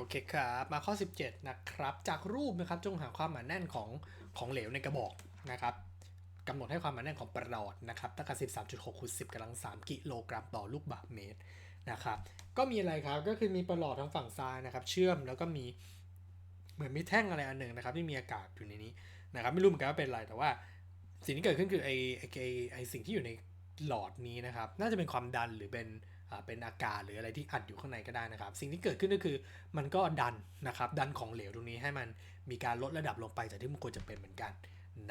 โอเคครับ มาข้อ 17 นะครับ จากรูปนะครับจงหาความหนาแน่นของของเหลวในกระบอกนะครับกำหนดให้ความหนาแน่นของประหลอดนะครับตั้งแต่13.6คูณ10กำลัง 3 กิโลกรัมต่อลูกบาศก์เมตรนะครับก็มีอะไรครับก็คือมีประหลอดทางฝั่งซ้ายนะครับ เชื่อมแล้วก็มีเหมือนมีแท่งอะไรอันหนึ่งนะครับที่มีอากาศอยู่ในนี้นะครับไม่รู้เหมือนกันว่าเป็นอะไรแต่ว่า สิ่งที่เกิดขึ้นคือไอไอไอสิ่งที่อยู่ในหลอดนี้นะครับ น่าจะเป็นความดันหรือเป็น เป็นอากาศหรืออะไรที่อัดอยู่ข้างในก็ได้นะครับ สิ่งที่เกิดขึ้นก็คือมันก็ดันนะครับดันของเหลวตรงนี้ให้มันมีการลดระดับลงไปจากที่มันควรจะเป็นเหมือนกัน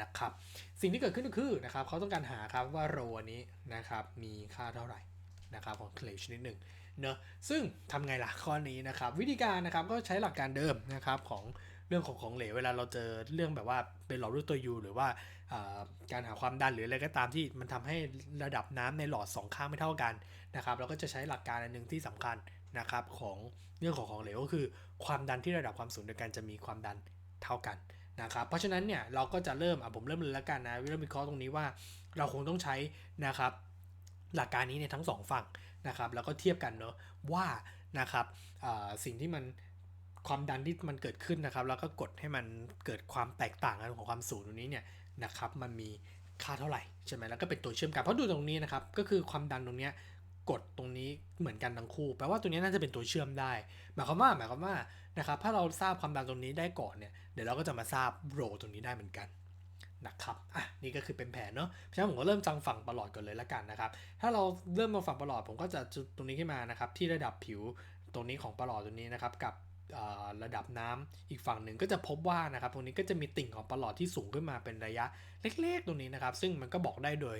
นะครับ สิ่งที่เกิดขึ้นก็คือนะครับเขาต้องการหาครับว่าโรนี้นะครับมีค่าเท่าไหร่นะครับของเหลวชนิดหนึ่งเนอะซึ่งทำไงล่ะข้อนี้นะครับ วิธีการนะครับก็ใช้หลักการเดิมนะครับของ เรื่องของของเหลวเวลาเราเจอเรื่องแบบว่าเป็นหลอดด้วยตัว U หรือว่าการหาความดันหรืออะไรก็ตามที่มันทำให้ระดับน้ำในหลอดสองข้างไม่เท่ากันนะครับเราก็จะใช้หลักการอันหนึ่งที่สำคัญนะครับของเรื่องของของเหลวก็คือ ความดันที่ระดับความสูงเดียวกันจะมีความดันเท่ากันนะครับเพราะฉะนั้นเนี่ยเราก็จะเริ่มอะผมเริ่มเลยแล้วกันนะเริ่มวิเคราะห์ตรงนี้ว่าเราคงต้องใช้นะครับหลักการนี้ในทั้งสองฝั่งนะครับแล้วก็เทียบกันเนอะว่านะครับสิ่งที่มัน ความดันที่มันเกิดขึ้นนะครับ แล้วก็กดให้มันเกิดความแตกต่างกันของความสูงตรงนี้เนี่ยนะครับมันมีค่าเท่าไหร่ใช่ไหมแล้วก็เป็นตัวเชื่อมกันเพราะดูตรงนี้นะครับก็คือความดันตรงนี้กดตรงนี้เหมือนกันทั้งคู่แปลว่าตัวนี้น่าจะเป็นตัวเชื่อมได้ หมายความว่าหมายความว่านะครับถ้าเราทราบความดันตรงนี้ได้ก่อนเนี่ยเดี๋ยวเราก็จะมาทราบโรตรงนี้ได้เหมือนกันนะครับอะนี่ก็คือเป็นแผนเนาะเพราะฉะนั้นผมก็เริ่มจังฝั่งประหลอดก่อนเลยละกันนะครับ ถ้าเราเริ่มมาฝั่งประหลอดผมก็จะจุดตรงนี้ขึ้นมานะครับที่ระดับผิวตรงนี้ของประหลอดตรงนี้นะครับกับ ระดับน้ำอีกฝั่งหนึ่งก็จะพบว่านะครับตรงนี้ก็จะมีติ่งของประหลอดที่สูงขึ้นมาเป็นระยะเล็กๆตรงนี้นะครับ ซึ่งมันก็บอกได้โดย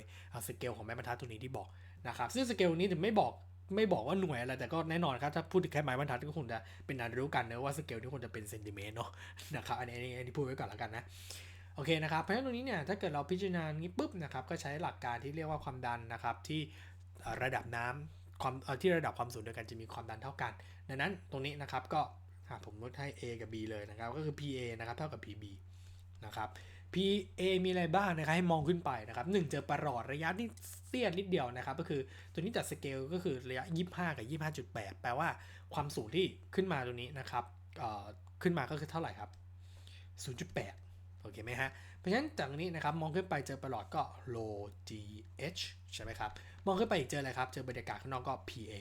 สเกลของไม้บรรทัดตรงนี้ที่บอกนะครับซึ่งสเกลนี้จะไม่บอกไม่บอกว่าหน่วยอะไรแต่ก็แน่นอนครับถ้าพูดถึงแค่ไม้บรรทัดก็คงจะเป็นอันรู้กันนะว่าสเกลที่ควรจะเป็นเซนติเมตรเนาะนะครับอันนี้อันนี้พูดไว้ก่อนแล้วกันนะโอเคนะครับเพราะฉะนั้นตรงนี้เนี่ยถ้าเกิดเราพิจารณานี้ปุ๊บนะครับก็ใช้หลักการที่เรียกว่าความดันนะครับที่ระดับน้ำความที่ระดับความสูงเดียวกันจะมีความดันเท่ากัน ดังนั้นตรงนี้นะครับก็ ผมลดให้ A กับ B เลยนะครับ ก็คือ PA นะครับเท่ากับ PB นะครับ PA มีอะไรบ้างนะครับให้มองขึ้นไปนะครับหนึ่งเจอประหลอดระยะที่เสี้ยนนิดเดียวนะครับ ก็คือตัวนี้จัดสเกลก็คือระยะ 25 กับ 25.8 แปลว่าความสูงที่ขึ้นมาตรงนี้นะครับขึ้นมาก็คือเท่าไหร่ครับ 0.8 โอเคไหมฮะ เพราะฉะนั้นจากนี้นะครับมองขึ้นไปเจอประหลอดก็ low GH ใช่ไหมครับ มองขึ้นไปอีกเจออะไรครับ เจอบรรยากาศข้างนอกก็ PA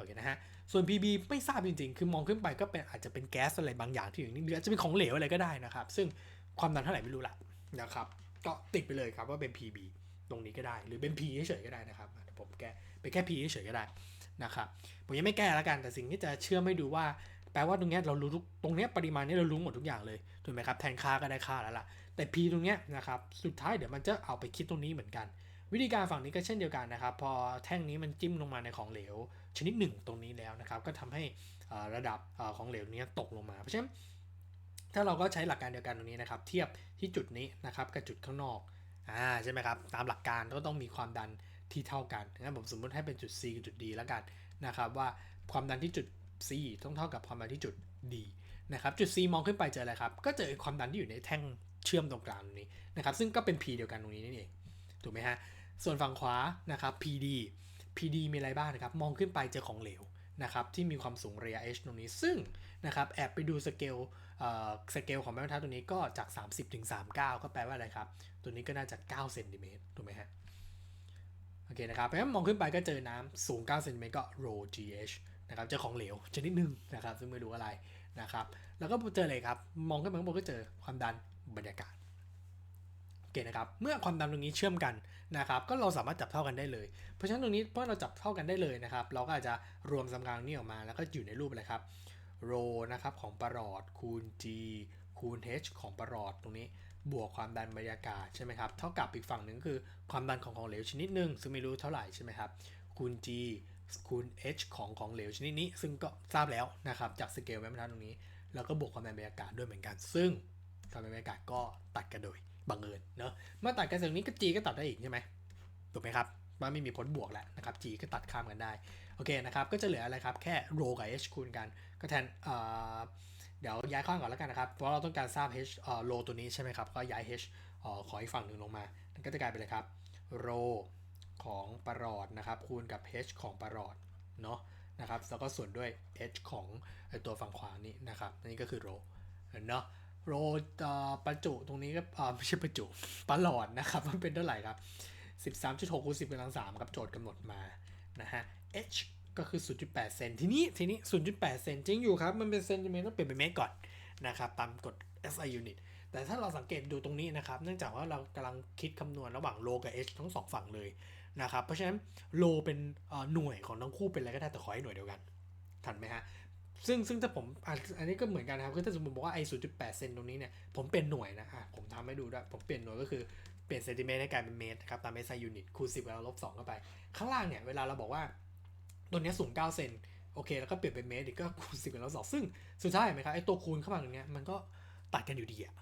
อเคนะฮะ ส่วน PB ไม่ทราบจริงๆ คือมองขึ้นไปก็เป็นอาจจะเป็นแก๊สอะไรบางอย่างที่อยู่นี่หรืออาจจะเป็นของเหลวอะไรก็ได้นะครับ ซึ่งความดันเท่าไหร่ไม่รู้ละนะครับ ก็ติดไปเลยครับว่าเป็น PB ตรงนี้ก็ได้ หรือเป็น P เฉยๆก็ได้นะครับอ่ผมแก้เป็นแค่ P เฉยๆก็ได้นะครับ ผมยังไม่แก้แล้วกัน แต่สิ่งที่จะเชื่อไมให้ดูว่า แปลว่าตรงนี้เรารู้ทุกตรงนี้ปริมาณนี้เรารู้หมดทุกอย่างเลย ถูกไหมครับ แทนค่าก็ได้ค่าแล้วล่ะ แต่ P ตรงนี้นะครับ สุดท้ายเดี๋ยวมันจะเอาไปคิดตรงนี้เหมือนกัน วิธีการฝั่งนี้ก็เช่นเดียวกันนะครับ พอแท่งนี้มันจิ้มลงมาในของเหลว ชนิดหนึ่งตรงนี้แล้วนะครับ ก็ทำให้ระดับของเหลวนี้ตกลงมา เพราะฉะนั้นถ้าเราก็ใช้หลักการเดียวกันตรงนี้นะครับ เทียบที่จุดนี้นะครับกับจุดข้างนอกอ่าใช่ไหมครับ ตามหลักการก็ต้องมีความดันที่เท่ากันงั้นผมสมมติให้เป็นจุด C กับจุด D แล้วกันนะครับ ว่าความดันที่จุด C ต้องเท่ากับความดันที่จุด D นะครับจุด C มองขึ้นไปเจออะไรครับ ก็เจอความดันที่อยู่ในแท่งเชื่อมตรงกลางตรงนี้นะครับ ซึ่งก็เป็น P เดียวกันตรงนี้นั่นเองถูกไหมฮะ ส่วนฝั่งขวานะครับ PD PD มีอะไรบ้างนะครับ มองขึ้นไปเจอของเหลวนะครับที่มีความสูงระยะ h ตรงนี้ซึ่งนะครับแอบไปดูสเกลเอ่อสเกลของแม่บรรทัดตัวนี้ก็จาก 30ถึง39 ก็แปลว่าอะไรครับ ตัวนี้ก็น่าจะ9เซนติเมตรถูกไหมฮะโอเคนะครับเพราะฉะนั้นมองขึ้นไปก็เจอน้ำสูง9เซนติเมตรก็ rho gh นะครับเจอของเหลวชนิดหนึ่งนะครับซึ่งไม่รู้อะไรนะครับแล้วก็เจออะไรครับ มองขึ้นไปข้างบนก็เจอความดันบรรยากาศ โอเคนะครับ เมื่อความดันตรงนี้เชื่อมกันนะครับ ก็เราสามารถจับเท่ากันได้เลย เพราะฉะนั้นตรงนี้เมื่อเราจับเท่ากันได้เลยนะครับ เราก็อาจจะรวมสมการนี้ออกมา แล้วก็อยู่ในรูปอะไรครับโรนะครับของประหลอดคูณ g คูณ h ของประหลอดตรงนี้ บวกความดันบรรยากาศใช่ไหมครับ เท่ากับอีกฝั่งหนึ่งคือความดันของของเหลวชนิดหนึ่งซึ่งไม่รู้เท่าไหร่ใช่ไหมครับคูณ g คูณ h ของของเหลวชนิดนี้ ซึ่งก็ทราบแล้วนะครับจากสเกลแม่บรรทัดตรงนี้ แล้วก็บวกความดันบรรยากาศด้วยเหมือนกัน ซึ่งความดันบรรยากาศก็ตัดกันโดย บังเอิญเนอะเมื่อตัดกันเสร็จตรงนี้ก็ g ก็ตัดได้อีกใช่ไหมถูกไหมครับว่าไม่มีผลบวกแล้วนะครับ g ก็ตัดข้ามกันได้ โอเคนะครับ ก็จะเหลืออะไรครับ แค่ rho กับ h คูณกัน ก็แทนเอ่อเดี๋ยวย้ายข้างก่อนแล้วกันนะครับ เพราะเราต้องการทราบ h เอ่อ row ตัวนี้ใช่ไหมครับ ก็ย้าย h เอ่อขออีกฝั่งหนึ่งลงมามันก็จะกลายเป็นอะไรครับ row ของประหลอดนะครับ คูณกับ h ของประหลอดเนาะนะครับ แล้วก็ส่วนด้วย h ของตัวฝั่งขวานี่นะครับ นี่ก็คือโรเนาะ โรประจุตรงนี้ก็ไม่ใช่ประจุประหลอดนะครับ มันเป็นเท่าไหร่ครับ 13.6คูณ10กำลัง3ครับโจทย์กำหนดมานะฮะ h ก็คือ 0.8 เซนทีนี้ทีนี้ 0.8 เซนจริงอยู่ครับ มันเป็นเซนติเมตรต้องเปลี่ยนเป็นเมตรก่อนนะครับตามกฎ SI unit แต่ถ้าเราสังเกตดูตรงนี้นะครับ เนื่องจากว่าเรากำลังคิดคำนวณระหว่างโลกับ h ทั้งสองฝั่งเลยนะครับ เพราะฉะนั้นโลเป็นหน่วยของทั้งคู่เป็นอะไรก็ได้แต่ขอให้หน่วยเดียวกันทันไหมฮะ ซึ่งซึ่งถ้าผมอันนี้ก็เหมือนกันนะครับคือถ้าสมมติบอกว่าไอ้0.8เซนตรงนี้เนี่ยผมเป็นหน่วยนะอะผมทำให้ดูด้วยผมเปลี่ยนหน่วยก็คือเปลี่ยนเซนติเมตรให้กลายเป็นเมตรครับตามเมตรไซยูนิตคูณสิบแล้วลบสองเข้าไป ข้างล่างเนี่ยเวลาเราบอกว่าตัวเนี้ยสูง9เซนโอเค แล้วก็เปลี่ยนเป็นเมตรอีกก็คูณสิบแล้วสองซึ่งสุดท้ายเห็นไหมครับไอ้ตัวคูณเข้ามาตรงเนี้ยมันก็ตัดกันอยู่ดีอะ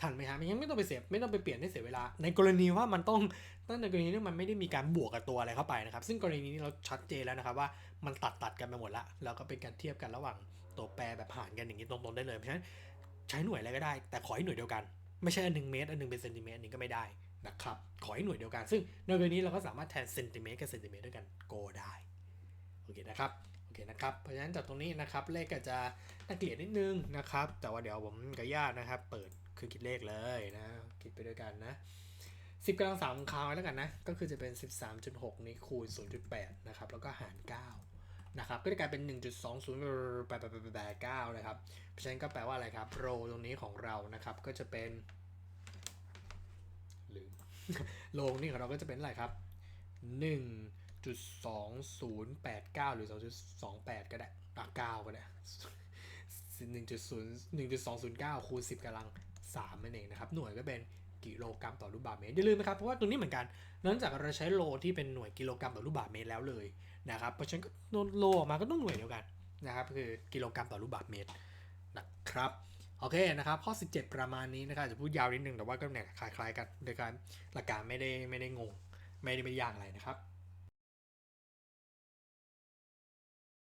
ทันไหมฮะมันยังไม่ต้องไปเสียไม่ต้องไปเปลี่ยนให้เสียเวลา ในกรณีว่ามันต้องตั้งในกรณีที่มันไม่ได้มีการบวกกับตัวอะไรเข้าไปนะครับ ซึ่งกรณีนี้เราชัดเจนแล้วนะครับว่ามันตัดตัดกันไปหมดละแล้วก็เป็นการเทียบกันระหว่างตัวแปรแบบหารกันอย่างนี้ตรงๆได้เลยเพราะฉะนั้นใช้หน่วยอะไรก็ได้ แต่ขอให้หน่วยเดียวกัน ไม่ใช่อันหนึ่งเมตร อันหนึ่งเป็นเซนติเมตรอันนี้ก็ไม่ได้นะครับ ขอให้หน่วยเดียวกัน ซึ่งในกรณีนี้เราก็สามารถแทนเซนติเมตรกับเซนติเมตรด้วยกันโกได้โอเคนะครับโอเคนะครับ เพราะฉะนั้นจากตรงนี้นะครับเลขก็จะน่าเกลียดนิดนึงนะครับ แต่ว่าเดี๋ยวผมกับญาตินะครับ เปิด เครื่องคิดเลขเลยนะ คิดไปด้วยกันนะ 10กำลังสามคาวแล้วกันนะ ก็คือจะเป็น 13.6 นี้คูณ 0.8 นะครับ แล้วก็หาร 9 นะครับ ก็จะกลายเป็น 1.208889นะครับ เพราะฉะนั้นก็แปลว่าอะไรครับโรตรงนี้ของเรานะครับ ก็จะเป็นลืมโรงนี้ของเราก็จะเป็นอะไรครับ 1.2089 หรือ 2.28 ก็ได้อะ9ก็ได้1.0 1.209คูณ10กำลัง 3นั่นเองนะครับ หน่วยก็เป็นกิโลกรัมต่อลูกบาศก์เมตร อย่าลืมนะครับเพราะว่าตรงนี้เหมือนกันเนื่องจากเราใช้โลที่เป็นหน่วยกิโลกรัมต่อลูกบาศก์เมตรแล้วเลยนะครับ เพราะฉะนั้นก็โลออกมาก็ต้องหน่วยเดียวกันนะครับคือกิโลกรัมต่อลูกบาศก์เมตรนะครับโอเคนะครับข้อ 17 ประมาณนี้นะครับจะพูดยาวนิดนึงแต่ว่าก็เนี่ยคล้ายๆกันโดยการหลักการไม่ได้ไม่ได้งง ไม่ได้ไม่ยากอะไรนะครับ